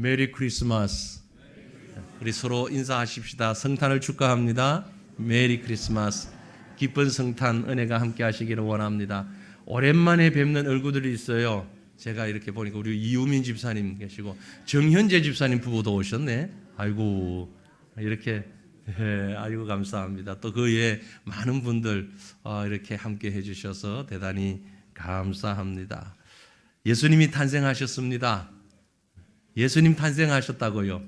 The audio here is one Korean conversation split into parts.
메리 크리스마스. 우리 서로 인사하십시다. 성탄을 축하합니다. 메리 크리스마스. 기쁜 성탄 은혜가 함께 하시기를 원합니다. 오랜만에 뵙는 얼굴들이 있어요. 제가 이렇게 보니까 우리 이우민 집사님 계시고 정현재 집사님 부부도 오셨네. 아이고 이렇게 예, 아이고 감사합니다. 또그 외에 많은 분들 어, 이렇게 함께 해주셔서 대단히 감사합니다. 예수님이 탄생하셨습니다. 예수님 탄생하셨다고요.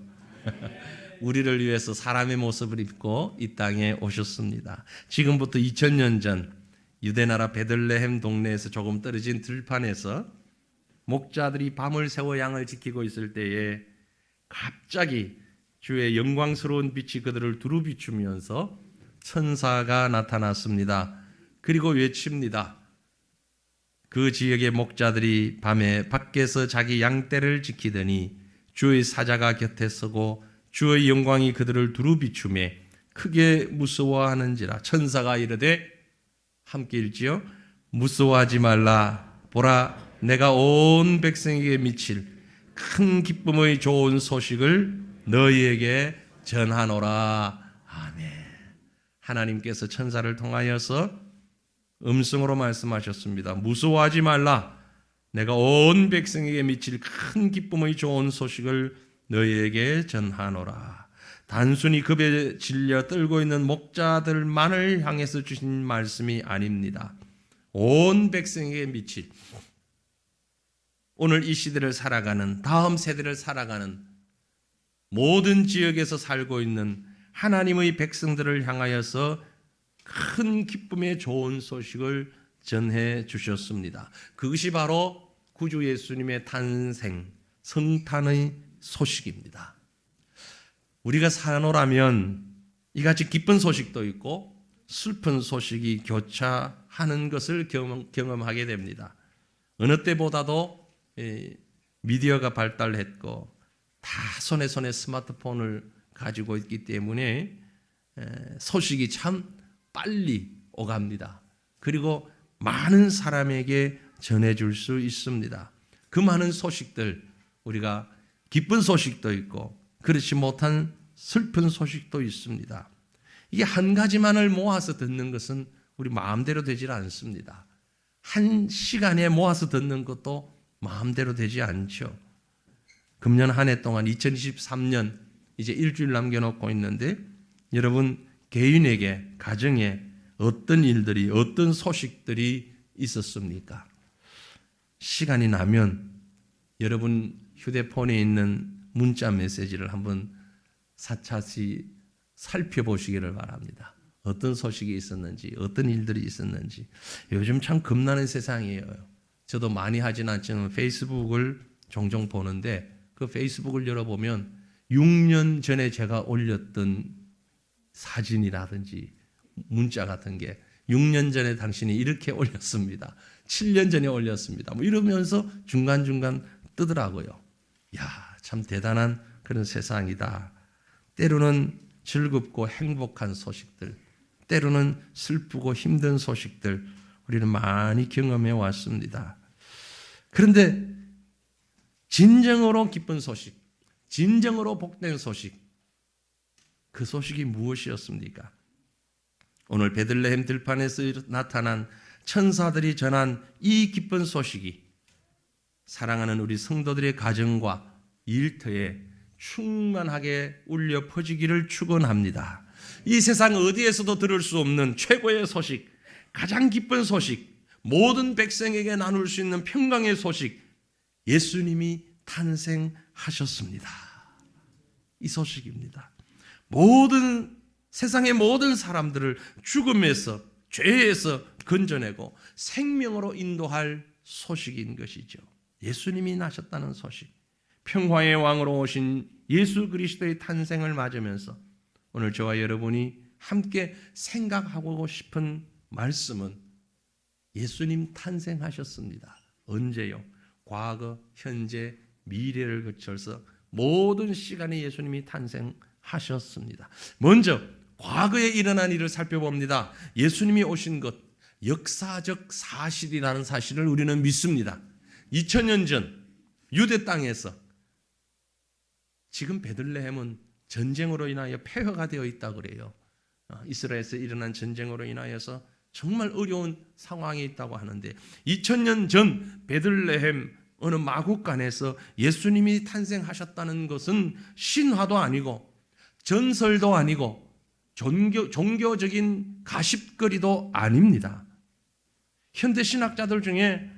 우리를 위해서 사람의 모습을 입고 이 땅에 오셨습니다. 지금부터 2000년 전 유대 나라 베들레헴 동네에서 조금 떨어진 들판에서 목자들이 밤을 새워 양을 지키고 있을 때에 갑자기 주의 영광스러운 빛이 그들을 두루 비추면서 천사가 나타났습니다. 그리고 외칩니다. 그 지역의 목자들이 밤에 밖에서 자기 양떼를 지키더니 주의 사자가 곁에 서고 주의 영광이 그들을 두루 비추매 크게 무서워하는지라 천사가 이르되 함께 읽지요 무서워하지 말라 보라 내가 온 백성에게 미칠 큰 기쁨의 좋은 소식을 너희에게 전하노라 아멘 하나님께서 천사를 통하여서 음성으로 말씀하셨습니다. 무서워하지 말라. 내가 온 백성에게 미칠 큰 기쁨의 좋은 소식을 너희에게 전하노라. 단순히 급에 질려 떨고 있는 목자들만을 향해서 주신 말씀이 아닙니다. 온 백성에게 미칠 오늘 이 시대를 살아가는 다음 세대를 살아가는 모든 지역에서 살고 있는 하나님의 백성들을 향하여서 큰 기쁨의 좋은 소식을 전해 주셨습니다. 그것이 바로 구주 예수님의 탄생, 성탄의 소식입니다. 우리가 사노라면 이같이 기쁜 소식도 있고 슬픈 소식이 교차하는 것을 경험, 하게 됩니다. 어느 때보다도 미디어가 발달했고 다 손에 손에 스마트폰을 가지고 있기 때문에 소식이 참 빨리 오갑니다. 그리고 많은 사람에게 전해줄 수 있습니다. 그 많은 소식들 우리가 기쁜 소식도 있고 그렇지 못한 슬픈 소식도 있습니다. 이게 한 가지만을 모아서 듣는 것은 우리 마음대로 되질 않습니다. 한 시간에 모아서 듣는 것도 마음대로 되지 않죠. 금년 한 해 동안 2023년 이제 일주일 남겨놓고 있는데 여러분 개인에게 가정에 어떤 일들이 어떤 소식들이 있었습니까? 시간이 나면 여러분 휴대폰에 있는 문자 메시지를 한번 사차시 살펴보시기를 바랍니다. 어떤 소식이 있었는지, 어떤 일들이 있었는지. 요즘 참 겁나는 세상이에요. 저도 많이 하진 않지만 페이스북을 종종 보는데 그 페이스북을 열어보면 6년 전에 제가 올렸던 사진이라든지 문자 같은 게 6년 전에 당신이 이렇게 올렸습니다. 7년 전에 올렸습니다. 뭐 이러면서 중간중간 뜨더라고요. 야, 참 대단한 그런 세상이다. 때로는 즐겁고 행복한 소식들, 때로는 슬프고 힘든 소식들, 우리는 많이 경험해 왔습니다. 그런데 진정으로 기쁜 소식, 진정으로 복된 소식, 그 소식이 무엇이었습니까? 오늘 베들레헴 들판에서 나타난 천사들이 전한 이 기쁜 소식이 사랑하는 우리 성도들의 가정과 일터에 충만하게 울려 퍼지기를 축원합니다. 이 세상 어디에서도 들을 수 없는 최고의 소식, 가장 기쁜 소식, 모든 백성에게 나눌 수 있는 평강의 소식, 예수님이 탄생하셨습니다. 이 소식입니다. 모든 세상의 모든 사람들을 죽음에서 죄에서 건져내고 생명으로 인도할 소식인 것이죠. 예수님이 나셨다는 소식. 평화의 왕으로 오신 예수 그리스도의 탄생을 맞으면서 오늘 저와 여러분이 함께 생각하고 싶은 말씀은 예수님 탄생하셨습니다. 언제요? 과거, 현재, 미래를 거쳐서 모든 시간에 예수님이 탄생하셨습니다. 먼저 과거에 일어난 일을 살펴봅니다. 예수님이 오신 것 역사적 사실이라는 사실을 우리는 믿습니다. 2000년 전 유대 땅에서 지금 베들레헴은 전쟁으로 인하여 폐허가 되어 있다 그래요. 어, 이스라엘에서 일어난 전쟁으로 인하여서 정말 어려운 상황이 있다고 하는데 2000년 전 베들레헴 어느 마국간에서 예수님이 탄생하셨다는 것은 신화도 아니고 전설도 아니고 종교, 종교적인 가십거리도 아닙니다. 현대 신학자들 중에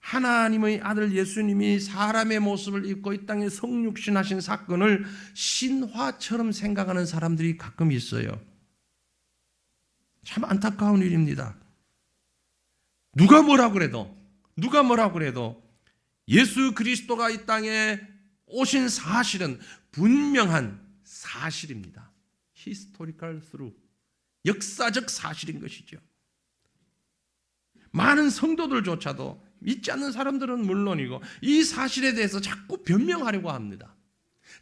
하나님의 아들 예수님이 사람의 모습을 입고 이 땅에 성육신하신 사건을 신화처럼 생각하는 사람들이 가끔 있어요. 참 안타까운 일입니다. 누가 뭐라 그래도 누가 뭐라 그래도 예수 그리스도가 이 땅에 오신 사실은 분명한 사실입니다. 히스토리컬 스루 역사적 사실인 것이죠. 많은 성도들조차도 믿지 않는 사람들은 물론이고 이 사실에 대해서 자꾸 변명하려고 합니다.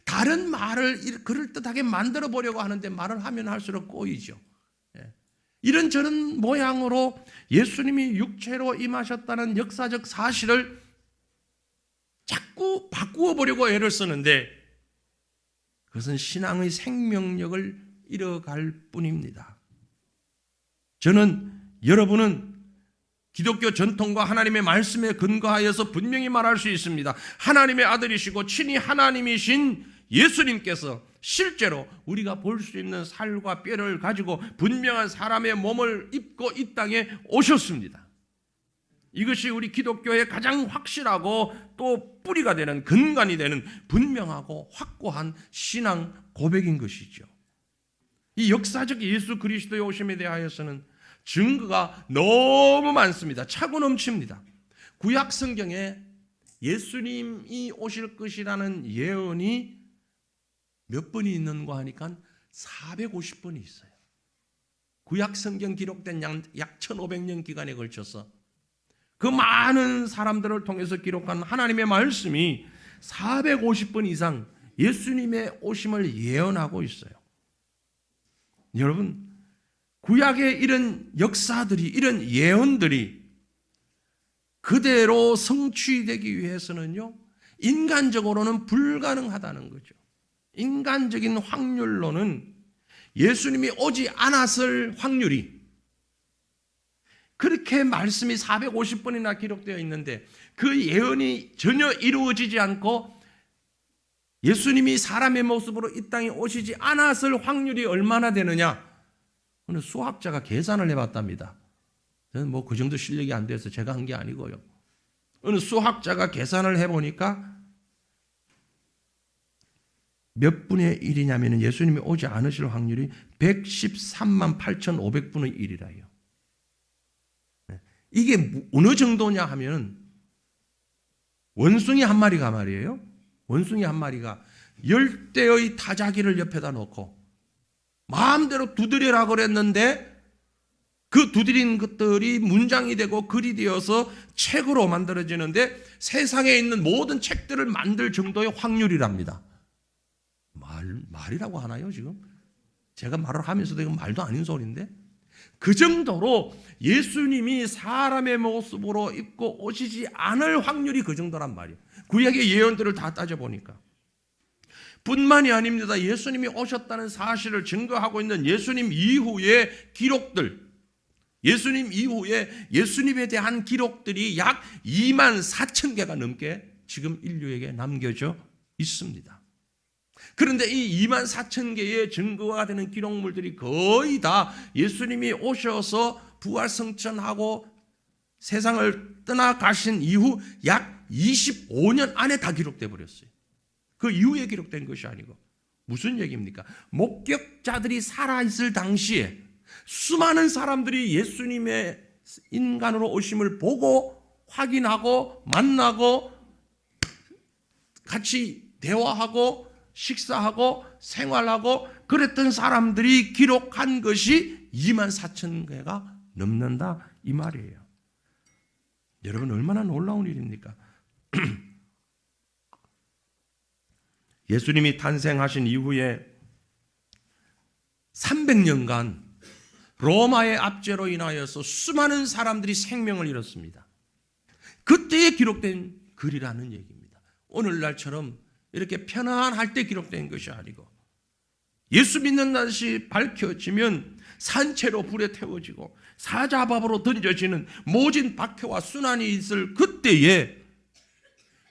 다른 말을 그럴듯하게 만들어 보려고 하는데 말을 하면 할수록 꼬이죠. 예. 이런 저런 모양으로 예수님이 육체로 임하셨다는 역사적 사실을 자꾸 바꾸어 보려고 애를 쓰는데 그것은 신앙의 생명력을 잃어갈 뿐입니다. 저는 여러분은 기독교 전통과 하나님의 말씀에 근거하여서 분명히 말할 수 있습니다. 하나님의 아들이시고 친히 하나님이신 예수님께서 실제로 우리가 볼 수 있는 살과 뼈를 가지고 분명한 사람의 몸을 입고 이 땅에 오셨습니다. 이것이 우리 기독교의 가장 확실하고 또 뿌리가 되는 근간이 되는 분명하고 확고한 신앙 고백인 것이죠. 이 역사적 예수 그리스도의 오심에 대하여서는 증거가 너무 많습니다. 차고 넘칩니다. 구약 성경에 예수님이 오실 것이라는 예언이 몇 번이 있는가 하니까 450번이 있어요. 구약 성경 기록된 약 1500년 기간에 걸쳐서 그 많은 사람들을 통해서 기록한 하나님의 말씀이 450번 이상 예수님의 오심을 예언하고 있어요. 여러분, 구약의 이런 역사들이, 이런 예언들이 그대로 성취되기 위해서는요, 인간적으로는 불가능하다는 거죠. 인간적인 확률로는 예수님이 오지 않았을 확률이 그렇게 말씀이 450번이나 기록되어 있는데 그 예언이 전혀 이루어지지 않고 예수님이 사람의 모습으로 이 땅에 오시지 않았을 확률이 얼마나 되느냐? 어느 수학자가 계산을 해봤답니다. 저는 뭐 그 정도 실력이 안 돼서 제가 한 게 아니고요. 어느 수학자가 계산을 해보니까 몇 분의 1이냐면 예수님이 오지 않으실 확률이 113만 8,500분의 1이라요. 이게 어느 정도냐 하면 원숭이 한 마리가 말이에요. 원숭이 한 마리가 열대의 타자기를 옆에다 놓고 마음대로 두드리라 그랬는데 그 두드린 것들이 문장이 되고 글이 되어서 책으로 만들어지는데 세상에 있는 모든 책들을 만들 정도의 확률이랍니다. 말, 말이라고 하나요, 지금? 제가 말을 하면서도 이건 말도 아닌 소리인데? 그 정도로 예수님이 사람의 모습으로 입고 오시지 않을 확률이 그 정도란 말이에요. 구약의 예언들을 다 따져보니까. 뿐만이 아닙니다. 예수님이 오셨다는 사실을 증거하고 있는 예수님 이후의 기록들, 예수님 이후에 예수님에 대한 기록들이 약 2만 4천 개가 넘게 지금 인류에게 남겨져 있습니다. 그런데 이 2만 4천 개의 증거가 되는 기록물들이 거의 다 예수님이 오셔서 부활 성천하고 세상을 떠나가신 이후 약 25년 안에 다 기록돼 버렸어요. 그 이후에 기록된 것이 아니고 무슨 얘기입니까? 목격자들이 살아 있을 당시에 수많은 사람들이 예수님의 인간으로 오심을 보고 확인하고 만나고 같이 대화하고 식사하고 생활하고 그랬던 사람들이 기록한 것이 2만 4천 개가 넘는다 이 말이에요. 여러분 얼마나 놀라운 일입니까? 예수님이 탄생하신 이후에 300년간 로마의 압제로 인하여서 수많은 사람들이 생명을 잃었습니다. 그때에 기록된 글이라는 얘기입니다. 오늘날처럼 이렇게 편안할 때 기록된 것이 아니고 예수 믿는 날이 밝혀지면 산채로 불에 태워지고 사자밥으로 던져지는 모진 박해와 순환이 있을 그때에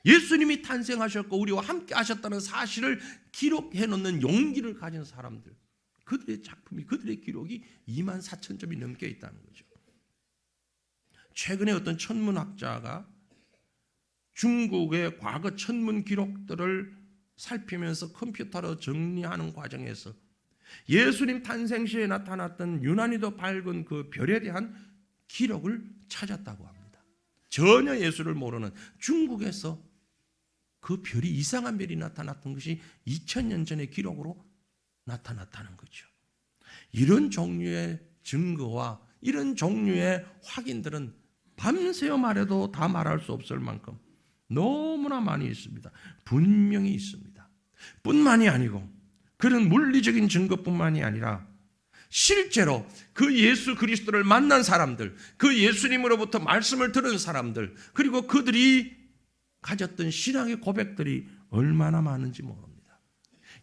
예수님이 탄생하셨고 우리와 함께 하셨다는 사실을 기록해 놓는 용기를 가진 사람들 그들의 작품이 그들의 기록이 2만 4천 점이 넘게 있다는 거죠. 최근에 어떤 천문학자가 중국의 과거 천문 기록들을 살피면서 컴퓨터로 정리하는 과정에서 예수님 탄생 시에 나타났던 유난히도 밝은 그 별에 대한 기록을 찾았다고 합니다. 전혀 예수를 모르는 중국에서 그 별이 이상한 별이 나타났던 것이 2000년 전의 기록으로 나타났다는 거죠. 이런 종류의 증거와 이런 종류의 확인들은 밤새워 말해도 다 말할 수 없을 만큼 너무나 많이 있습니다. 분명히 있습니다. 뿐만이 아니고 그런 물리적인 증거뿐만이 아니라 실제로 그 예수 그리스도를 만난 사람들, 그 예수님으로부터 말씀을 들은 사람들, 그리고 그들이 가졌던 신앙의 고백들이 얼마나 많은지 모릅니다.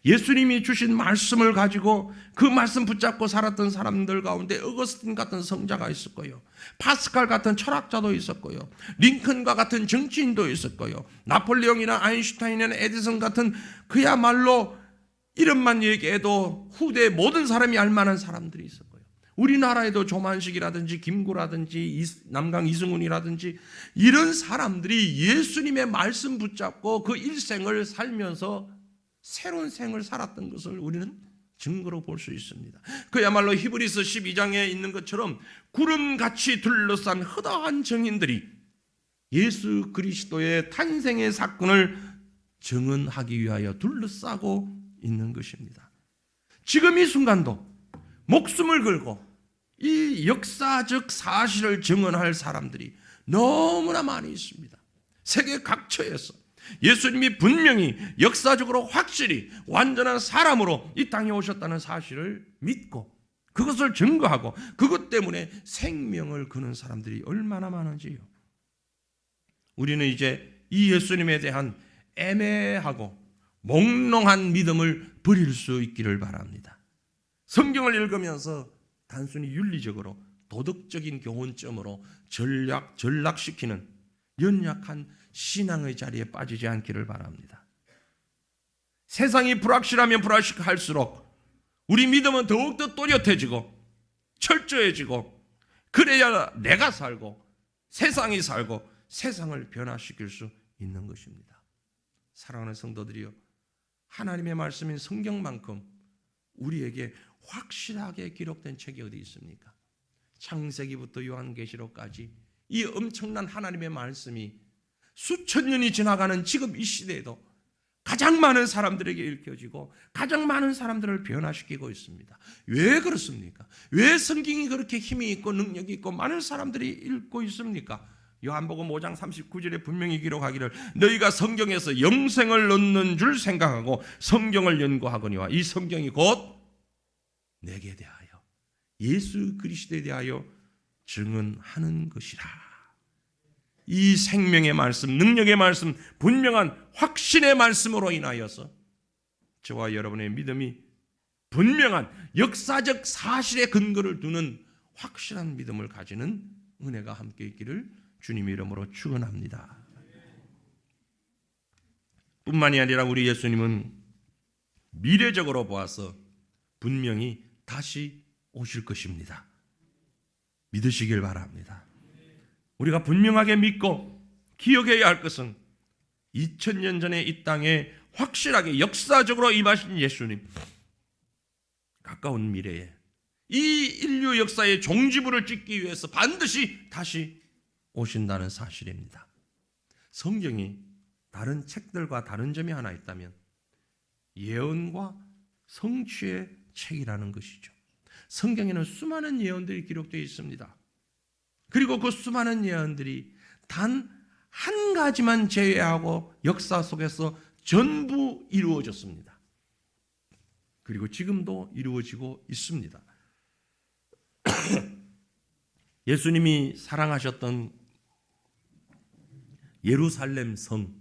예수님이 주신 말씀을 가지고 그 말씀 붙잡고 살았던 사람들 가운데 어거스틴 같은 성자가 있었고요. 파스칼 같은 철학자도 있었고요. 링컨과 같은 정치인도 있었고요. 나폴레옹이나 아인슈타인이나 에디슨 같은 그야말로 이름만 얘기해도 후대 모든 사람이 알 만한 사람들이 있었고요. 우리나라에도 조만식이라든지 김구라든지 남강 이승훈이라든지 이런 사람들이 예수님의 말씀 붙잡고 그 일생을 살면서 새로운 생을 살았던 것을 우리는 증거로 볼 수 있습니다. 그야말로 히브리서 12장에 있는 것처럼 구름같이 둘러싼 허다한 정인들이 예수 그리스도의 탄생의 사건을 증언하기 위하여 둘러싸고 있는 것입니다. 지금 이 순간도 목숨을 걸고 이 역사적 사실을 증언할 사람들이 너무나 많이 있습니다. 세계 각처에서 예수님이 분명히 역사적으로 확실히 완전한 사람으로 이 땅에 오셨다는 사실을 믿고 그것을 증거하고 그것 때문에 생명을 거는 사람들이 얼마나 많은지요. 우리는 이제 이 예수님에 대한 애매하고 몽롱한 믿음을 버릴 수 있기를 바랍니다. 성경을 읽으면서 단순히 윤리적으로 도덕적인 교훈점으로 전략 전락시키는 연약한 신앙의 자리에 빠지지 않기를 바랍니다. 세상이 불확실하면 불확실할수록 우리 믿음은 더욱더 또렷해지고 철저해지고 그래야 내가 살고 세상이 살고 세상을 변화시킬 수 있는 것입니다. 사랑하는 성도들이요. 하나님의 말씀인 성경만큼 우리에게 확실하게 기록된 책이 어디 있습니까? 창세기부터 요한계시록까지 이 엄청난 하나님의 말씀이 수천 년이 지나가는 지금 이 시대에도 가장 많은 사람들에게 읽혀지고 가장 많은 사람들을 변화시키고 있습니다. 왜 그렇습니까? 왜 성경이 그렇게 힘이 있고 능력이 있고 많은 사람들이 읽고 있습니까? 요한복음 5장 39절에 분명히 기록하기를 너희가 성경에서 영생을 얻는 줄 생각하고 성경을 연구하거니와 이 성경이 곧 내게 대하여 예수 그리스도에 대하여 증언하는 것이라. 이 생명의 말씀, 능력의 말씀, 분명한 확신의 말씀으로 인하여서 저와 여러분의 믿음이 분명한 역사적 사실의 근거를 두는 확실한 믿음을 가지는 은혜가 함께 있기를 주님의 이름으로 축원합니다. 뿐만이 아니라 우리 예수님은 미래적으로 보아서 분명히 다시 오실 것입니다. 믿으시길 바랍니다. 우리가 분명하게 믿고 기억해야 할 것은 2000년 전에 이 땅에 확실하게 역사적으로 임하신 예수님 가까운 미래에 이 인류 역사의 종지부를 찍기 위해서 반드시 다시 오신다는 사실입니다. 성경이 다른 책들과 다른 점이 하나 있다면 예언과 성취의 책이라는 것이죠. 성경에는 수많은 예언들이 기록되어 있습니다. 그리고 그 수많은 예언들이 단 한 가지만 제외하고 역사 속에서 전부 이루어졌습니다. 그리고 지금도 이루어지고 있습니다. 예수님이 사랑하셨던 예루살렘 성,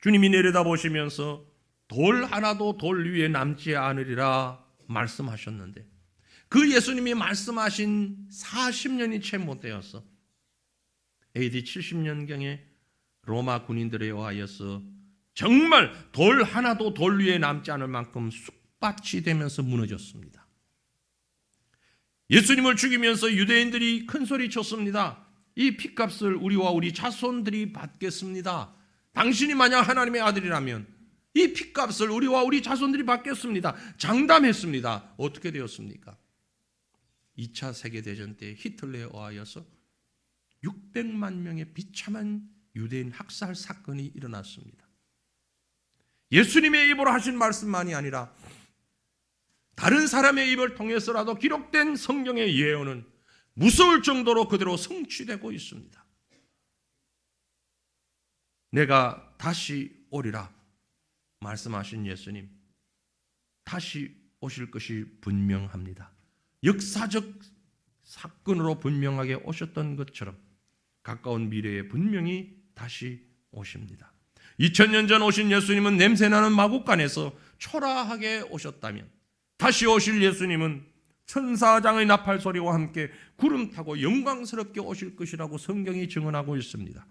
주님이 내려다보시면서 돌 하나도 돌 위에 남지 않으리라 말씀하셨는데 그 예수님이 말씀하신 40년이 채 못 되었어. AD 70년경에 로마 군인들에 의하여서 정말 돌 하나도 돌 위에 남지 않을 만큼 쑥밭이 되면서 무너졌습니다. 예수님을 죽이면서 유대인들이 큰 소리 쳤습니다. 이 피값을 우리와 우리 자손들이 받겠습니다. 당신이 만약 하나님의 아들이라면 이 피값을 우리와 우리 자손들이 받겠습니다. 장담했습니다. 어떻게 되었습니까? 2차 세계대전 때 히틀러에 의하여서 600만 명의 비참한 유대인 학살 사건이 일어났습니다. 예수님의 입으로 하신 말씀만이 아니라 다른 사람의 입을 통해서라도 기록된 성경의 예언은 무서울 정도로 그대로 성취되고 있습니다. 내가 다시 오리라 말씀하신 예수님 다시 오실 것이 분명합니다. 역사적 사건으로 분명하게 오셨던 것처럼 가까운 미래에 분명히 다시 오십니다. 2000년 전 오신 예수님은 냄새나는 마국간에서 초라하게 오셨다면 다시 오실 예수님은 천사장의 나팔 소리와 함께 구름 타고 영광스럽게 오실 것이라고 성경이 증언하고 있습니다.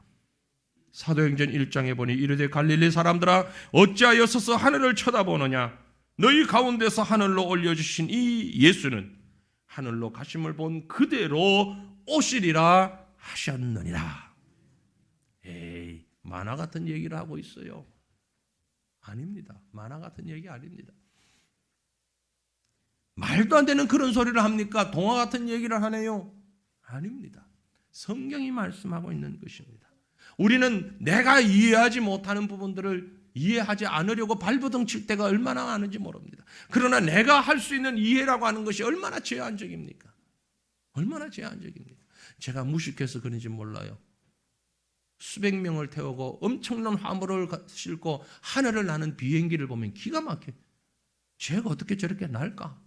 사도행전 1장에 보니 이르되 갈릴리 사람들아 어찌하여 서서 하늘을 쳐다보느냐 너희 가운데서 하늘로 올려주신 이 예수는 하늘로 가심을 본 그대로 오시리라 하셨느니라. 에이 만화 같은 얘기를 하고 있어요. 아닙니다. 만화 같은 얘기 아닙니다. 말도 안 되는 그런 소리를 합니까? 동화 같은 얘기를 하네요. 아닙니다. 성경이 말씀하고 있는 것입니다. 우리는 내가 이해하지 못하는 부분들을 이해하지 않으려고 발버둥 칠 때가 얼마나 많은지 모릅니다. 그러나 내가 할 수 있는 이해라고 하는 것이 얼마나 제한적입니까? 얼마나 제한적입니까? 제가 무식해서 그런지 몰라요. 수백 명을 태우고 엄청난 화물을 싣고 하늘을 나는 비행기를 보면 기가 막혀. 제가 어떻게 저렇게 날까?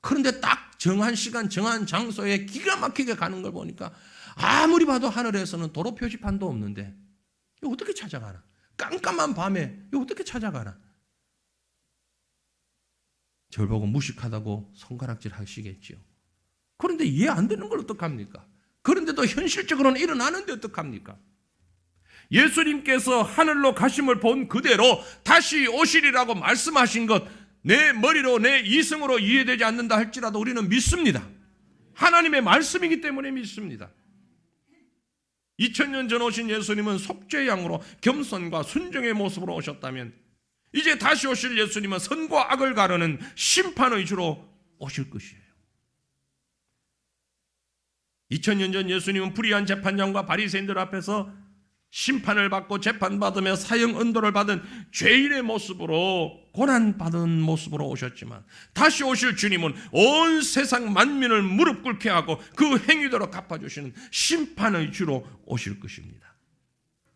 그런데 딱 정한 시간, 정한 장소에 기가 막히게 가는 걸 보니까 아무리 봐도 하늘에서는 도로 표지판도 없는데 어떻게 찾아가나? 깜깜한 밤에 어떻게 찾아가나? 절 보고 무식하다고 손가락질 하시겠지요. 그런데 이해 안 되는 걸 어떡합니까? 그런데도 현실적으로는 일어나는데 어떡합니까? 예수님께서 하늘로 가심을 본 그대로 다시 오시리라고 말씀하신 것, 내 머리로 내 이성으로 이해되지 않는다 할지라도 우리는 믿습니다. 하나님의 말씀이기 때문에 믿습니다. 2000년 전 오신 예수님은 속죄 양으로 겸손과 순종의 모습으로 오셨다면 이제 다시 오실 예수님은 선과 악을 가르는 심판의 주로 오실 것이에요. 2000년 전 예수님은 불의한 재판장과 바리새인들 앞에서 심판을 받고 재판받으며 사형 언도를 받은 죄인의 모습으로 고난받은 모습으로 오셨지만 다시 오실 주님은 온 세상 만민을 무릎 꿇게 하고 그 행위대로 갚아주시는 심판의 주로 오실 것입니다.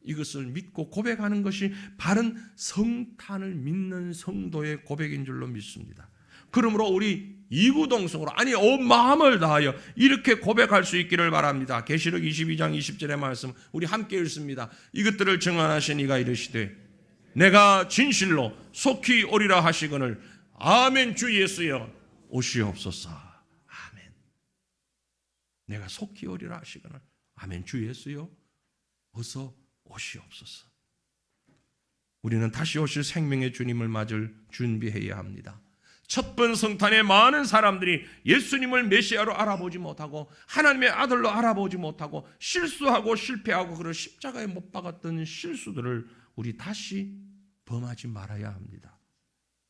이것을 믿고 고백하는 것이 바른 성탄을 믿는 성도의 고백인 줄로 믿습니다. 그러므로 우리 이구동성으로 아니 온 마음을 다하여 이렇게 고백할 수 있기를 바랍니다. 계시록 22장 20절의 말씀 우리 함께 읽습니다. 이것들을 증언하신 이가 이르시되 내가 진실로 속히 오리라 하시거늘 아멘 주 예수여 오시옵소서. 아멘. 내가 속히 오리라 하시거늘 아멘 주 예수여 어서 오시옵소서. 우리는 다시 오실 생명의 주님을 맞을 준비해야 합니다. 첫 번 성탄에 많은 사람들이 예수님을 메시아로 알아보지 못하고 하나님의 아들로 알아보지 못하고 실수하고 실패하고 그런 십자가에 못 박았던 실수들을 우리 다시 범하지 말아야 합니다.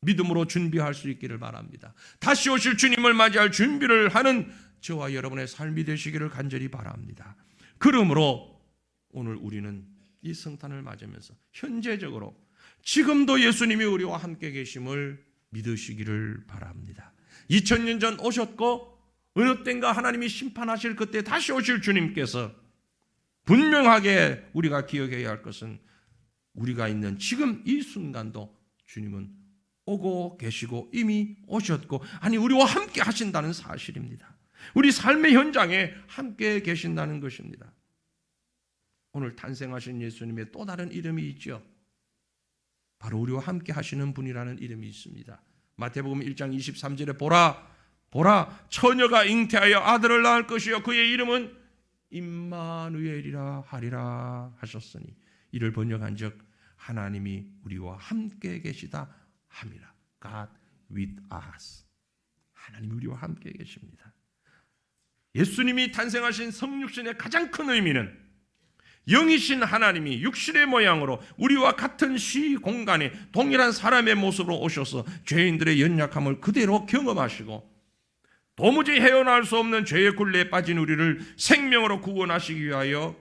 믿음으로 준비할 수 있기를 바랍니다. 다시 오실 주님을 맞이할 준비를 하는 저와 여러분의 삶이 되시기를 간절히 바랍니다. 그러므로 오늘 우리는 이 성탄을 맞으면서 현재적으로 지금도 예수님이 우리와 함께 계심을 믿으시기를 바랍니다. 2000년 전 오셨고 어느 땐가 하나님이 심판하실 그때 다시 오실 주님께서 분명하게 우리가 기억해야 할 것은 우리가 있는 지금 이 순간도 주님은 오고 계시고 이미 오셨고 아니 우리와 함께 하신다는 사실입니다. 우리 삶의 현장에 함께 계신다는 것입니다. 오늘 탄생하신 예수님의 또 다른 이름이 있죠. 바로 우리와 함께 하시는 분이라는 이름이 있습니다. 마태복음 1장 23절에 보라 보라 처녀가 잉태하여 아들을 낳을 것이요 그의 이름은 임마누엘이라 하리라 하셨으니 이를 번역한즉 하나님이 우리와 함께 계시다 함이라. God with us. 하나님 우리와 함께 계십니다. 예수님이 탄생하신 성육신의 가장 큰 의미는 영이신 하나님이 육신의 모양으로 우리와 같은 시 공간에 동일한 사람의 모습으로 오셔서 죄인들의 연약함을 그대로 경험하시고 도무지 헤어나올 수 없는 죄의 굴레에 빠진 우리를 생명으로 구원하시기 위하여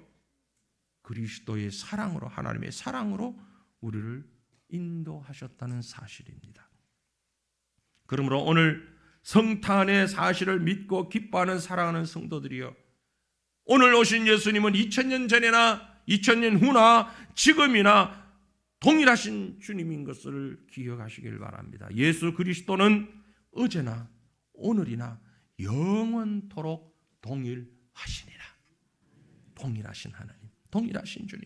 그리스도의 사랑으로 하나님의 사랑으로 우리를 인도하셨다는 사실입니다. 그러므로 오늘 성탄의 사실을 믿고 기뻐하는 사랑하는 성도들이여 오늘 오신 예수님은 2000년 전이나 2000년 후나 지금이나 동일하신 주님인 것을 기억하시길 바랍니다. 예수 그리스도는 어제나 오늘이나 영원토록 동일하시니라. 동일하신 하나님, 동일하신 주님.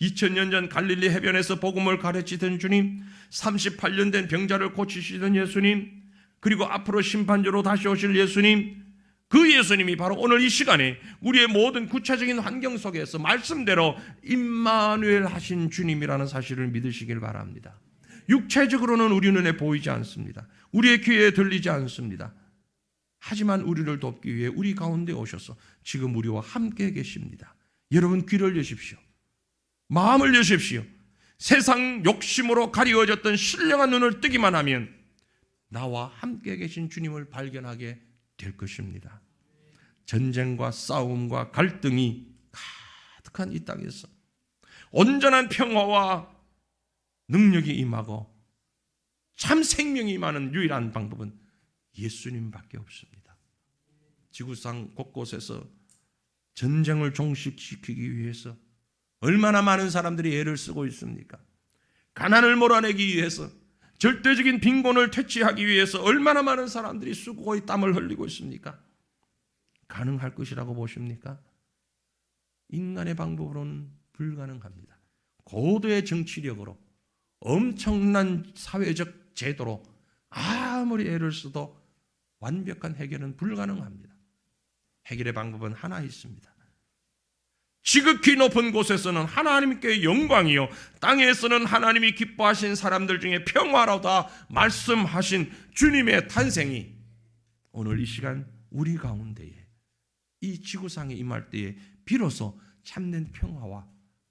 2000년 전 갈릴리 해변에서 복음을 가르치던 주님, 38년 된 병자를 고치시던 예수님, 그리고 앞으로 심판주로 다시 오실 예수님, 그 예수님이 바로 오늘 이 시간에 우리의 모든 구체적인 환경 속에서 말씀대로 임마누엘 하신 주님이라는 사실을 믿으시길 바랍니다. 육체적으로는 우리 눈에 보이지 않습니다. 우리의 귀에 들리지 않습니다. 하지만 우리를 돕기 위해 우리 가운데 오셔서 지금 우리와 함께 계십니다. 여러분 귀를 여십시오. 마음을 여십시오. 세상 욕심으로 가리워졌던 신령한 눈을 뜨기만 하면 나와 함께 계신 주님을 발견하게 될 것입니다. 전쟁과 싸움과 갈등이 가득한 이 땅에서 온전한 평화와 능력이 임하고 참 생명이 임하는 유일한 방법은 예수님밖에 없습니다. 지구상 곳곳에서 전쟁을 종식시키기 위해서 얼마나 많은 사람들이 애를 쓰고 있습니까? 가난을 몰아내기 위해서 절대적인 빈곤을 퇴치하기 위해서 얼마나 많은 사람들이 수고의 땀을 흘리고 있습니까? 가능할 것이라고 보십니까? 인간의 방법으로는 불가능합니다. 고도의 정치력으로 엄청난 사회적 제도로 아무리 애를 써도 완벽한 해결은 불가능합니다. 해결의 방법은 하나 있습니다. 지극히 높은 곳에서는 하나님께 영광이요 땅에서는 하나님이 기뻐하신 사람들 중에 평화로다 말씀하신 주님의 탄생이 오늘 이 시간 우리 가운데에 이 지구상에 임할 때에 비로소 참된 평화와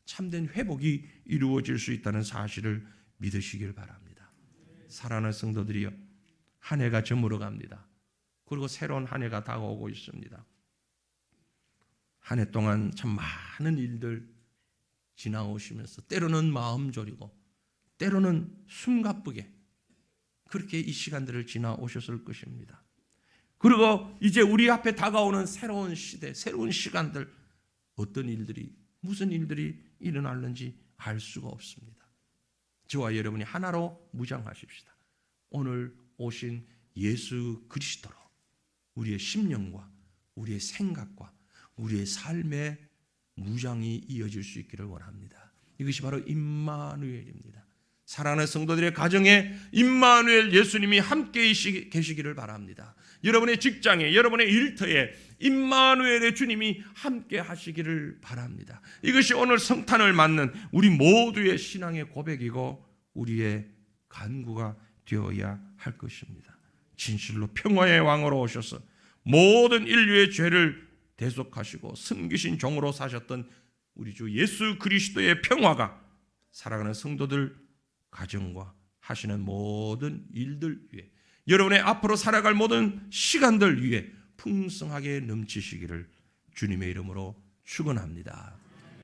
참된 회복이 이루어질 수 있다는 사실을 믿으시길 바랍니다. 사랑하는 성도들이여 한 해가 저물어 갑니다. 그리고 새로운 한 해가 다가오고 있습니다. 한 해 동안 참 많은 일들 지나오시면서 때로는 마음 졸이고 때로는 숨가쁘게 그렇게 이 시간들을 지나오셨을 것입니다. 그리고 이제 우리 앞에 다가오는 새로운 시대, 새로운 시간들 어떤 일들이 무슨 일들이 일어날는지 알 수가 없습니다. 저와 여러분이 하나로 무장하십시다. 오늘 오신 예수 그리스도로 우리의 심령과 우리의 생각과 우리의 삶의 무장이 이어질 수 있기를 원합니다. 이것이 바로 임마누엘입니다. 사랑하는 성도들의 가정에 임마누엘 예수님이 함께 계시기를 바랍니다. 여러분의 직장에, 여러분의 일터에 임마누엘의 주님이 함께 하시기를 바랍니다. 이것이 오늘 성탄을 맞는 우리 모두의 신앙의 고백이고 우리의 간구가 되어야 할 것입니다. 진실로 평화의 왕으로 오셔서 모든 인류의 죄를 대속하시고 섬기신 종으로 사셨던 우리 주 예수 그리스도의 평화가 사랑하는 성도들 가정과 하시는 모든 일들 위해 여러분의 앞으로 살아갈 모든 시간들 위해 풍성하게 넘치시기를 주님의 이름으로 축원합니다.